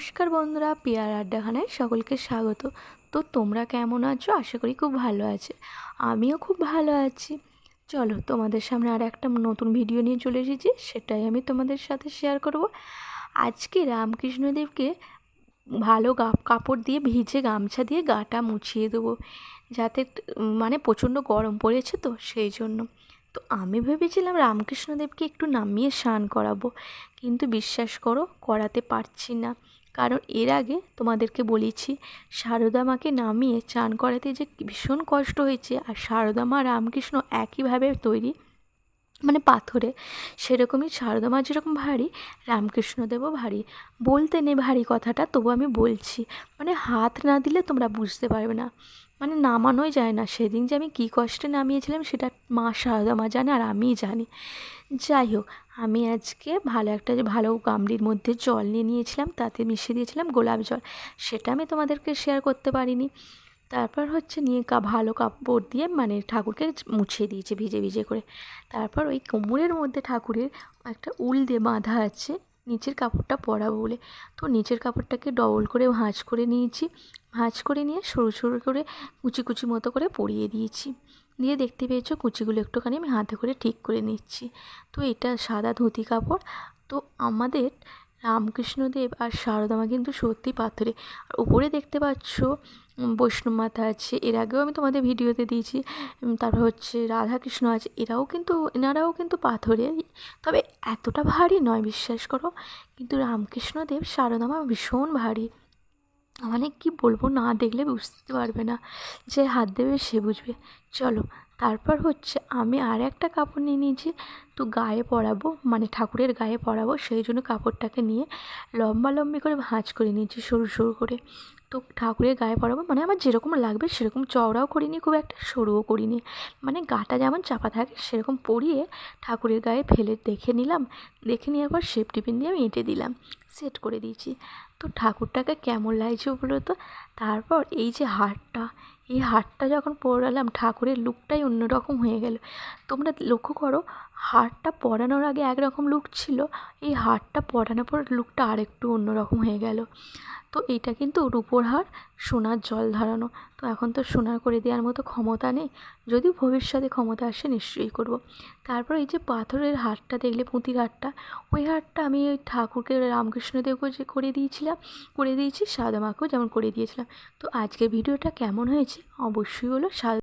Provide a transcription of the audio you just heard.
নমস্কার বন্ধুরা, পিয়ার আড্ডাখানায় সকলকে স্বাগত। তো তোমরা কেমন আছো? আশা করি খুব ভালো আছে। আমিও খুব ভালো আছি। চলো, তোমাদের সামনে আর একটা নতুন ভিডিও নিয়ে চলে এসেছি, সেটাই আমি তোমাদের সাথে শেয়ার করব। আজকে রামকৃষ্ণদেবকে ভালো গা, কাপড় দিয়ে ভিজে গামছা দিয়ে গাটা মুছিয়ে দেবো। যাতে মানে প্রচণ্ড গরম পড়েছে তো, সেই জন্য। তো আমি ভেবেছিলাম রামকৃষ্ণদেবকে একটু নামিয়ে স্নান করাবো, কিন্তু বিশ্বাস করো, করাতে পারছি না। কারণ এর আগে তোমাদেরকে বলেছি, সারদা মাকে নামিয়ে চান করাতে যে ভীষণ কষ্ট হয়েছে আর সারদা মা রামকৃষ্ণ একইভাবে তৈরি মানে পাথরে, সেরকমই সারদা মা যেরকম ভারী, রামকৃষ্ণদেবও ভারী। বলতে নেই ভারী কথাটা, তবু আমি বলছি মানে হাত না দিলে তোমরা বুঝতে পারবে না। মানে নামানোই যায় না। সেদিন যে আমি কী কষ্টে নামিয়েছিলাম, সেটা মা সারদা মা জানে আর আমিই জানি। যাই হোক আমি আজকে ভালো একটা ভালো গামলির মধ্যে জল নিয়ে নিয়েছিলাম, তাতে মিশিয়ে দিয়েছিলাম গোলাপ জল। সেটা আমি তোমাদেরকে শেয়ার করতে পারিনি। তারপর হচ্ছে নিয়ে কা ভালো কাপড় দিয়ে মানে ঠাকুরকে মুছিয়ে দিয়েছে ভিজে ভিজে করে। তারপর ওই কোমরের মধ্যে ঠাকুরের একটা উল দিয়ে বাঁধা আছে, নিচের কাপড়টা পরাবো বলে। তো নিচের কাপড়টাকে ডবল করে ভাঁজ করে নিয়েছি। ভাঁজ করে নিয়ে সরু সরু করে কুচি কুচি মতো করে পরিয়ে দিয়েছি। দিয়ে দেখতে পেয়েছ, কুচিগুলো একটুখানি আমি হাতে করে ঠিক করে নিচ্ছি। তো এটা সাদা ধুতি কাপড়। তো আমাদের রামকৃষ্ণদেব আর সারদামা কিন্তু সত্যি পাথরে। আর উপরে দেখতে পাচ্ছ বৈষ্ণব মাতা আছে। এর আগেও আমি তোমাদের ভিডিওতে দিয়েছি তারপর হচ্ছে রাধাকৃষ্ণ আছে। এরাও কিন্তু, এনারাও কিন্তু পাথরে। তবে এতটা ভারী নয়, বিশ্বাস করো। কিন্তু রামকৃষ্ণদেব সারদামা ভীষণ ভারী। মানে কি বলব, না দেখলে বুঝতে পারবে না যে হাত দেবে, সে বুঝবে। চলো, তারপর হচ্ছে আমি আর একটা কাপড় নিয়ে নিয়েছি, তো গায়ে পরাবো মানে ঠাকুরের গায়ে পরাবো, সেই জন্য কাপড়টাকে নিয়ে লম্বা লম্বি করে ভাঁজ করে নিয়েছি সরু সরু করে। তো ঠাকুরের গায়ে পরাবো? মানে আমার যেরকম লাগবে সেরকম চওড়াও করিনি, খুব একটা সরুও করিনি। মানে গাটা যেমন চাপা থাকে সেরকম পরিয়ে ঠাকুরের গায়ে ফেলে দেখে নিলাম। দেখে নেওয়ার পর শেপ টিফিন দিয়ে আমি এঁটে দিলাম, সেট করে দিয়েছি। তো ঠাকুরটাকে কেমন লাগছে বলো তো? তারপর এই যে হারটা, এই হারটা যখন পরালাম, ঠাকুরের লুকটাই অন্যরকম হয়ে গেল। তোমরা লক্ষ্য করো, হারটা পরানোর আগে একরকম লুক ছিল, এই হারটা পরানোর পর লুকটা আরেকটু অন্যরকম হয়ে গেল। তো এইটা কিন্তু রূপোর হার সোনার জল ধরানো। তো এখন তো সোনার করে দেওয়ার মতো ক্ষমতা নেই। যদি ভবিষ্যতে ক্ষমতা আসে নিশ্চয়ই করব। তারপর এই যে পাথরের হারটা, দেখলে পুঁতির হারটা, ওই হারটা আমি ওই ঠাকুরকে রামকৃষ্ণদেবকে যে করে দিয়েছিলাম, করে দিয়েছি সাদামাকেও যেমন করে দিয়েছিলাম। তো আজকের ভিডিওটা কেমন হয়েছে? অবশ্যই হলো সাদা